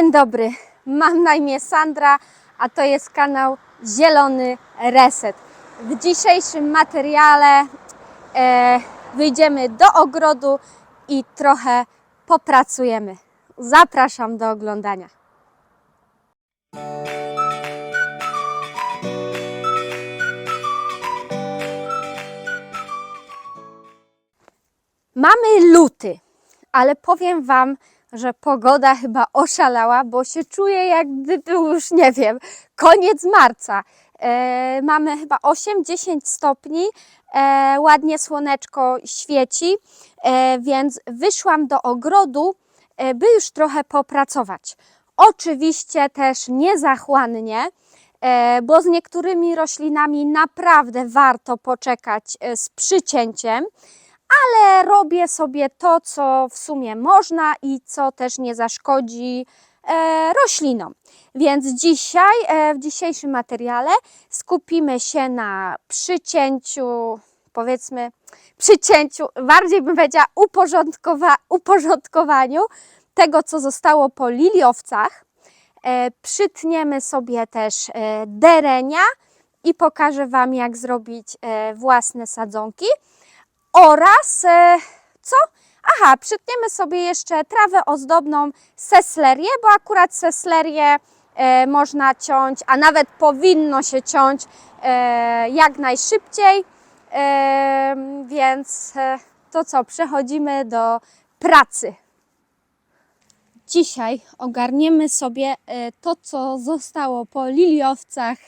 Dzień dobry, mam na imię Sandra, a to jest kanał Zielony Reset. W dzisiejszym materiale e, wyjdziemy do ogrodu i trochę popracujemy. Zapraszam do oglądania. Mamy luty, ale powiem Wam, że pogoda chyba oszalała, bo się czuję jakby był już, nie wiem, koniec marca. E, mamy chyba 8-10 stopni, e, ładnie słoneczko świeci, e, więc wyszłam do ogrodu, e, by już trochę popracować. Oczywiście też niezachłannie, e, bo z niektórymi roślinami naprawdę warto poczekać e, z przycięciem ale robię sobie to, co w sumie można i co też nie zaszkodzi e, roślinom. Więc dzisiaj, e, w dzisiejszym materiale skupimy się na przycięciu, powiedzmy, przycięciu, bardziej bym powiedziała uporządkowa uporządkowaniu tego, co zostało po liliowcach. E, przytniemy sobie też e, derenia i pokażę Wam, jak zrobić e, własne sadzonki oraz e, co? Aha, przytniemy sobie jeszcze trawę ozdobną seslerię, bo akurat seslerię e, można ciąć, a nawet powinno się ciąć e, jak najszybciej. Więc to co, przechodzimy do pracy. Dzisiaj ogarniemy sobie to, co zostało po liliowcach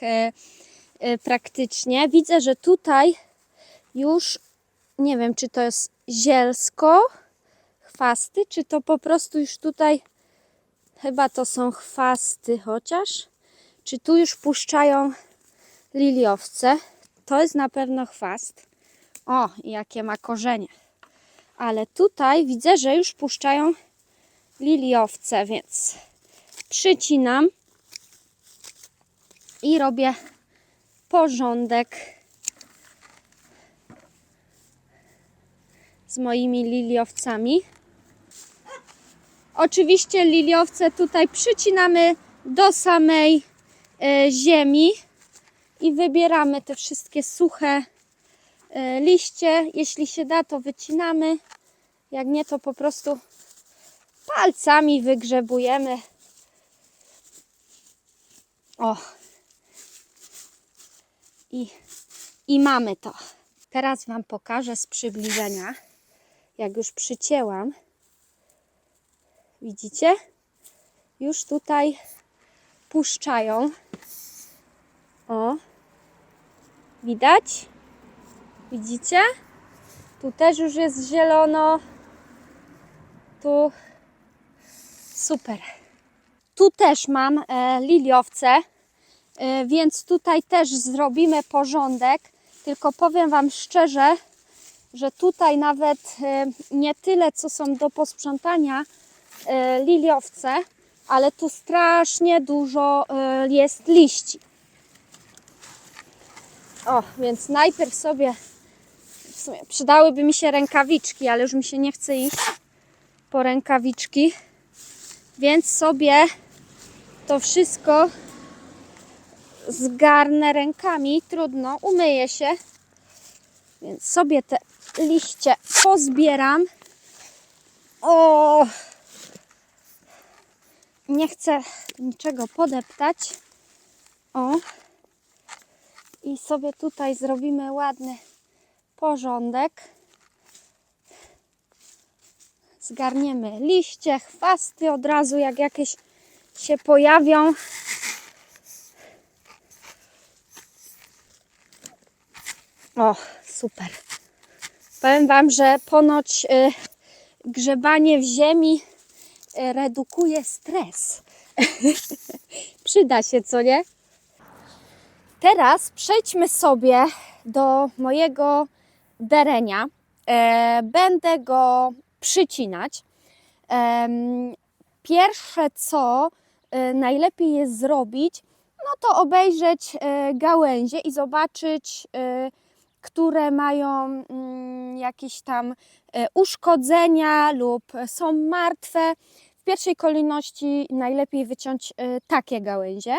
praktycznie. Widzę, że tutaj już nie wiem, czy to jest zielsko, chwasty, czy to po prostu już tutaj, chyba to są chwasty chociaż, czy tu już puszczają liliowce. To jest na pewno chwast. O, jakie ma korzenie. Ale tutaj widzę, że już puszczają liliowce, więc przycinam i robię porządek z moimi liliowcami. Oczywiście liliowce tutaj przycinamy do samej e, ziemi i wybieramy te wszystkie suche e, liście. Jeśli się da, to wycinamy. Jak nie, to po prostu palcami wygrzebujemy. O. I, I mamy to. Teraz Wam pokażę z przybliżenia jak już przycięłam, widzicie? Już tutaj puszczają. O, widać? Widzicie? Tu też już jest zielono. Tu super. Tu też mam e, liliowce, e, więc tutaj też zrobimy porządek. Tylko powiem Wam szczerze, że tutaj nawet e, nie tyle, co są do posprzątania e, liliowce, ale tu strasznie dużo e, jest liści. O, więc najpierw sobie w sumie przydałyby mi się rękawiczki, ale już mi się nie chce iść po rękawiczki, więc sobie to wszystko zgarnę rękami. Trudno, umyję się. Więc sobie te liście pozbieram. O! Nie chcę niczego podeptać. O! I sobie tutaj zrobimy ładny porządek. Zgarniemy liście, chwasty od razu, jak jakieś się pojawią. O, super. Powiem Wam, że ponoć y, grzebanie w ziemi y, redukuje stres. Przyda się, co nie? Teraz przejdźmy sobie do mojego derenia. E, będę go przycinać. Pierwsze, co e, najlepiej jest zrobić, no to obejrzeć gałęzie i zobaczyć, które mają mm, jakieś tam e, uszkodzenia lub są martwe. w pierwszej kolejności najlepiej wyciąć e, takie gałęzie.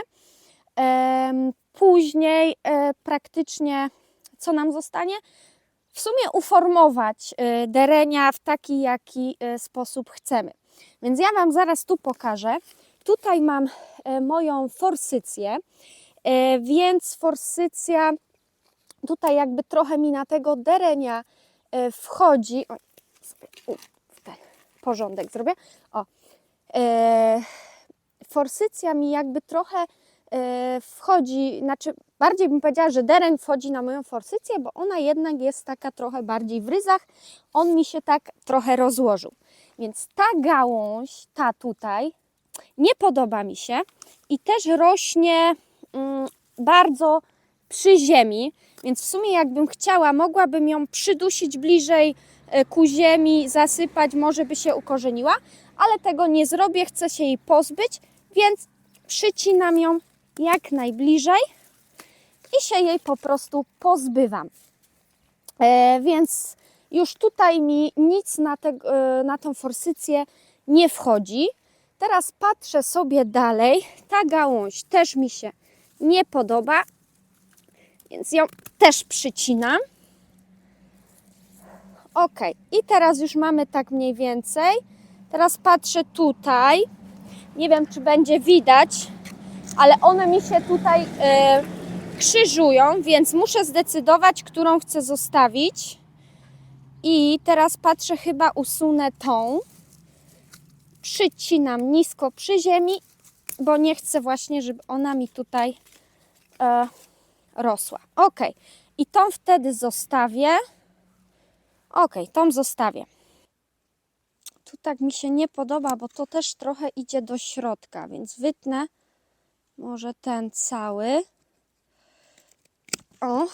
Później e, praktycznie co nam zostanie? W sumie uformować derenia w taki, jaki sposób chcemy. Więc ja Wam zaraz tu pokażę. Tutaj mam moją forsycję, więc forsycja tutaj jakby trochę mi na tego derenia e, wchodzi. O, sobie u, ten porządek zrobię. O, e, forsycja mi jakby trochę e, wchodzi, znaczy bardziej bym powiedziała, że deren wchodzi na moją forsycję, bo ona jednak jest taka trochę bardziej w ryzach. On mi się tak trochę rozłożył. Więc ta gałąź, ta tutaj, nie podoba mi się i też rośnie mm, bardzo przy ziemi, więc w sumie jakbym chciała, mogłabym ją przydusić bliżej e, ku ziemi, zasypać, może by się ukorzeniła, ale tego nie zrobię, chcę się jej pozbyć, więc przycinam ją jak najbliżej i się jej po prostu pozbywam. E, więc już tutaj mi nic na, te, e, na tą forsycję nie wchodzi. Teraz patrzę sobie dalej. Ta gałąź też mi się nie podoba, więc ją też przycinam. Ok, i teraz już mamy tak mniej więcej. Teraz patrzę tutaj. Nie wiem, czy będzie widać, ale one mi się tutaj e, krzyżują, więc muszę zdecydować, którą chcę zostawić. I teraz patrzę, chyba usunę tą. Przycinam nisko przy ziemi, bo nie chcę właśnie, żeby ona mi tutaj e, rosła. Ok, i tą wtedy zostawię. Ok, tą zostawię. Tu tak mi się nie podoba, bo to też trochę idzie do środka, więc wytnę może ten cały. O,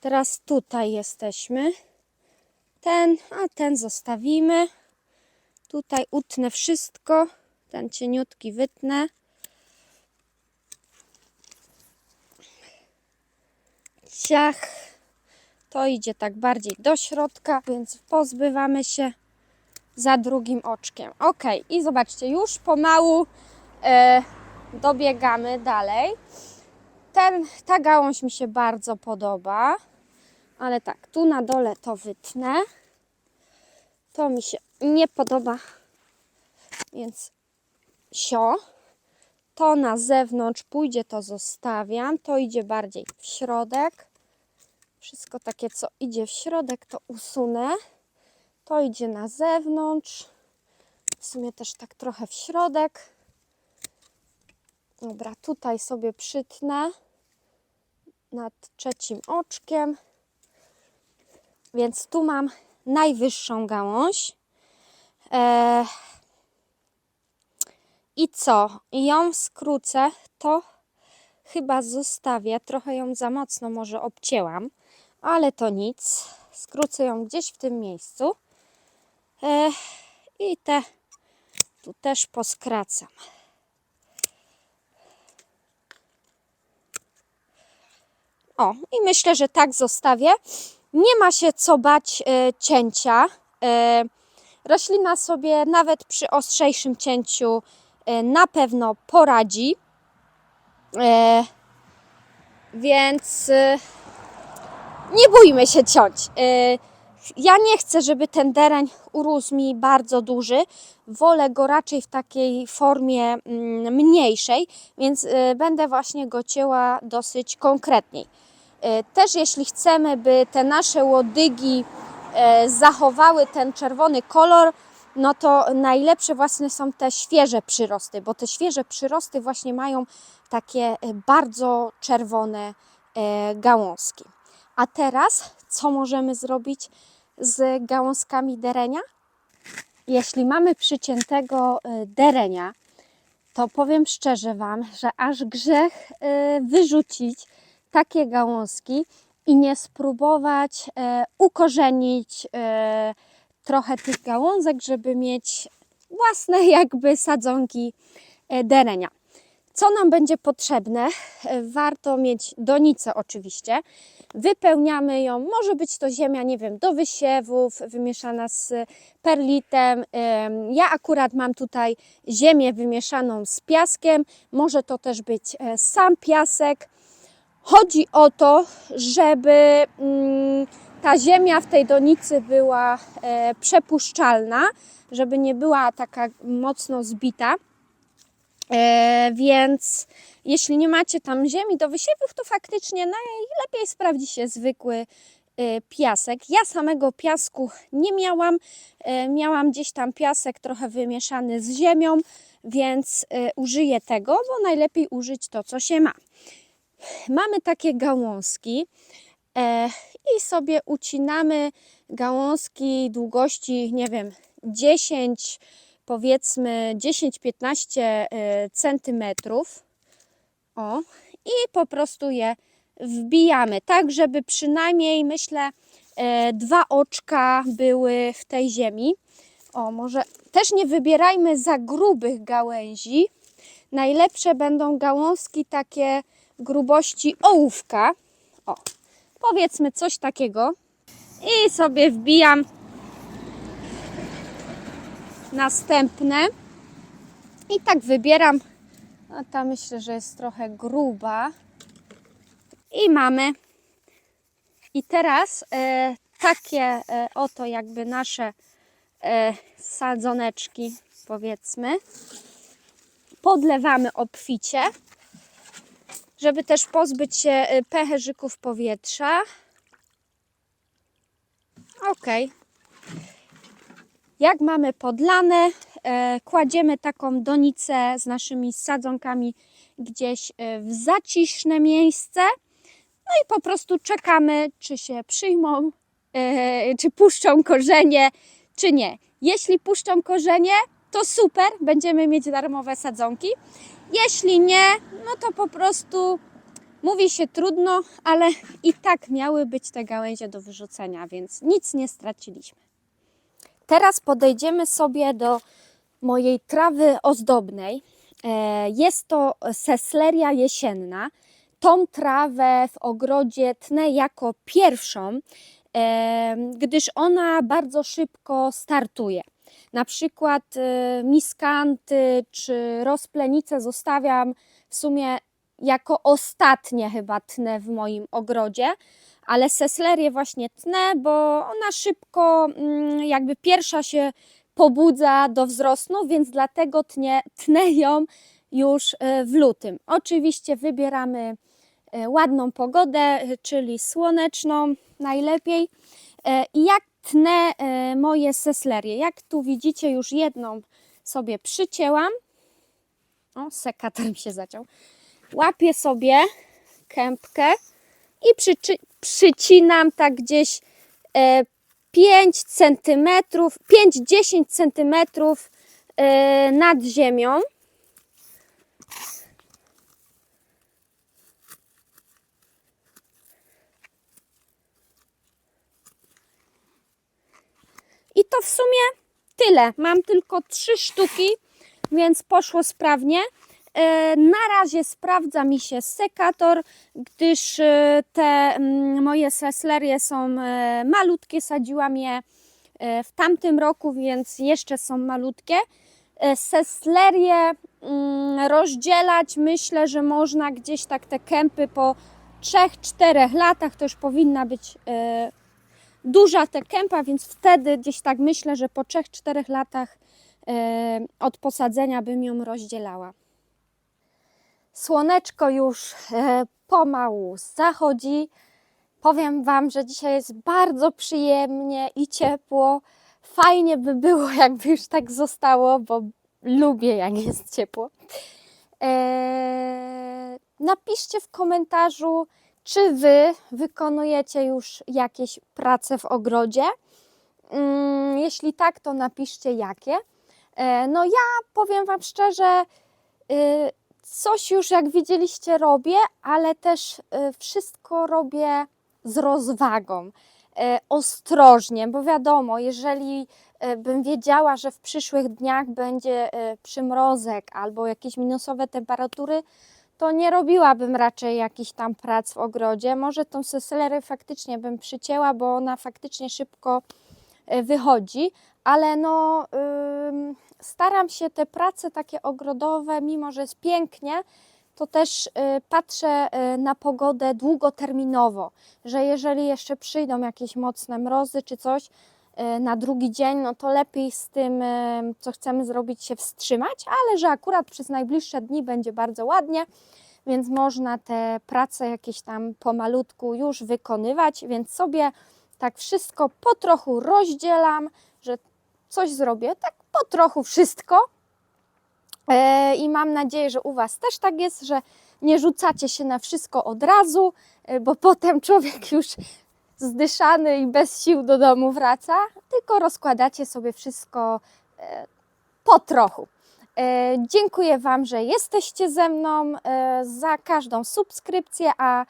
teraz tutaj jesteśmy. Ten, a ten zostawimy. Tutaj utnę wszystko. Ten cieniutki wytnę. Ciach. To idzie tak bardziej do środka, więc pozbywamy się za drugim oczkiem. Ok, i zobaczcie, już pomału e, dobiegamy dalej. Ten, ta gałąź mi się bardzo podoba, ale tak, tu na dole to wytnę. To mi się nie podoba, więc sio. To na zewnątrz pójdzie, to zostawiam. To idzie bardziej w środek. Wszystko takie, co idzie w środek, to usunę. To idzie na zewnątrz. W sumie też tak trochę w środek. Dobra, tutaj sobie przytnę nad trzecim oczkiem. Więc tu mam najwyższą gałąź. E, I co? Ją skrócę, to chyba zostawię. Trochę ją za mocno może obcięłam, ale to nic. Skrócę ją gdzieś w tym miejscu. I te tu też poskracam. O, i myślę, że tak zostawię. Nie ma się co bać e, cięcia. E, roślina sobie nawet przy ostrzejszym cięciu na pewno poradzi. E, więc e, nie bójmy się ciąć. E, ja nie chcę, żeby ten dereń urósł mi bardzo duży. Wolę go raczej w takiej formie mm, mniejszej, więc będę właśnie go cięła dosyć konkretniej. Też jeśli chcemy, by te nasze łodygi e, zachowały ten czerwony kolor, no to najlepsze właśnie są te świeże przyrosty, bo te świeże przyrosty właśnie mają takie e, bardzo czerwone e, gałązki. A teraz co możemy zrobić z gałązkami derenia? Jeśli mamy przyciętego e, derenia, to powiem szczerze Wam, że aż grzech wyrzucić takie gałązki i nie spróbować ukorzenić trochę tych gałązek, żeby mieć własne jakby sadzonki e, derenia. Co nam będzie potrzebne? E, Warto mieć donicę oczywiście. Wypełniamy ją, może być to ziemia, nie wiem, do wysiewów, wymieszana z perlitem. Em, Ja akurat mam tutaj ziemię wymieszaną z piaskiem, może to też być e, sam piasek. Chodzi o to, żeby mm, ta ziemia w tej donicy była e, przepuszczalna, żeby nie była taka mocno zbita. E, więc jeśli nie macie tam ziemi do wysiewów, to faktycznie najlepiej sprawdzi się zwykły e, piasek. Ja samego piasku nie miałam. Miałam gdzieś tam piasek trochę wymieszany z ziemią, więc użyję tego, bo najlepiej użyć to, co się ma. Mamy takie gałązki i sobie ucinamy gałązki długości, nie wiem, 10, powiedzmy 10-15 e, centymetrów. O, i po prostu je wbijamy, tak żeby przynajmniej, myślę, e, dwa oczka były w tej ziemi. O, może też nie wybierajmy za grubych gałęzi. Najlepsze będą gałązki takie grubości ołówka. Powiedzmy coś takiego. I sobie wbijam następne. I tak wybieram. A ta myślę, że jest trochę gruba. I mamy. I teraz e, takie e, oto jakby nasze e, sadzoneczki, powiedzmy. Podlewamy obficie, żeby też pozbyć się e, pęcherzyków powietrza. Ok. Jak mamy podlane, e, kładziemy taką donicę z naszymi sadzonkami gdzieś e, w zaciszne miejsce. No i po prostu czekamy, czy się przyjmą, e, czy puszczą korzenie, czy nie. Jeśli puszczą korzenie, to super, będziemy mieć darmowe sadzonki. Jeśli nie, no to po prostu mówi się trudno, ale i tak miały być te gałęzie do wyrzucenia, więc nic nie straciliśmy. Teraz podejdziemy sobie do mojej trawy ozdobnej. E, Jest to sesleria jesienna. Tą trawę w ogrodzie tnę jako pierwszą, e, gdyż ona bardzo szybko startuje. Na przykład e, miskanty czy rozplenice zostawiam w sumie jako ostatnie chyba tnę w moim ogrodzie, ale seslerię właśnie tnę, bo ona szybko mm, jakby pierwsza się pobudza do wzrostu, więc dlatego tnę, tnę ją już e, w lutym. Oczywiście wybieramy e, ładną pogodę, czyli słoneczną najlepiej. I jak tnę e, moje seslerie? Jak tu widzicie, już jedną sobie przycięłam. O, sekator mi się zaciął. Łapię sobie kępkę i przycinam tak gdzieś e, 5 centymetrów, 5-10 centymetrów e, nad ziemią. I to w sumie tyle. Mam tylko trzy sztuki, więc poszło sprawnie. E, Na razie sprawdza mi się sekator, gdyż e, te mm, moje seslerie są e, malutkie. Sadziłam je w tamtym roku, więc jeszcze są malutkie. Seslerie mm, rozdzielać myślę, że można gdzieś tak te kępy po 3-4 latach. To już powinna być duża ta kępa, więc wtedy gdzieś tak myślę, że po 3-4 latach e, od posadzenia bym ją rozdzielała. Słoneczko już e, pomału zachodzi. Powiem Wam, że dzisiaj jest bardzo przyjemnie i ciepło. Fajnie by było, jakby już tak zostało, bo lubię, jak jest ciepło. E, napiszcie w komentarzu, czy Wy wykonujecie już jakieś prace w ogrodzie. Mm, Jeśli tak, to napiszcie jakie. E, No ja powiem Wam szczerze, y, coś już jak widzieliście robię, ale też y, wszystko robię z rozwagą. e, ostrożnie, bo wiadomo, jeżeli bym wiedziała, że w przyszłych dniach będzie przymrozek albo jakieś minusowe temperatury, to nie robiłabym raczej jakichś tam prac w ogrodzie. Może tą seselerę faktycznie bym przycięła, bo ona faktycznie szybko e, wychodzi, ale no staram się te prace takie ogrodowe, mimo że jest pięknie, to też y, patrzę y, na pogodę długoterminowo, że jeżeli jeszcze przyjdą jakieś mocne mrozy czy coś na drugi dzień, no to lepiej z tym, y, co chcemy zrobić, się wstrzymać, ale że akurat przez najbliższe dni będzie bardzo ładnie, więc można te prace jakieś tam pomalutku już wykonywać, więc sobie tak wszystko po trochu rozdzielam, że coś zrobię, tak po trochu wszystko. E, I mam nadzieję, że u Was też tak jest, że nie rzucacie się na wszystko od razu, e, bo potem człowiek już zdyszany i bez sił do domu wraca, tylko rozkładacie sobie wszystko e, po trochu. E, Dziękuję Wam, że jesteście ze mną e, za każdą subskrypcję, a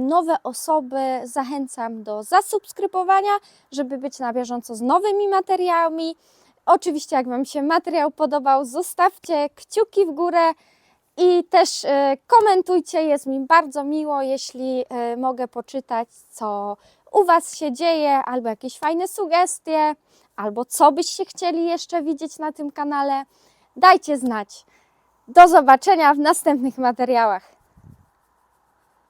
nowe osoby zachęcam do zasubskrybowania, żeby być na bieżąco z nowymi materiałami. Oczywiście, jak Wam się materiał podobał, zostawcie kciuki w górę i też komentujcie. Jest mi bardzo miło, jeśli mogę poczytać, co u Was się dzieje, albo jakieś fajne sugestie, albo co byście chcieli jeszcze widzieć na tym kanale. Dajcie znać. Do zobaczenia w następnych materiałach.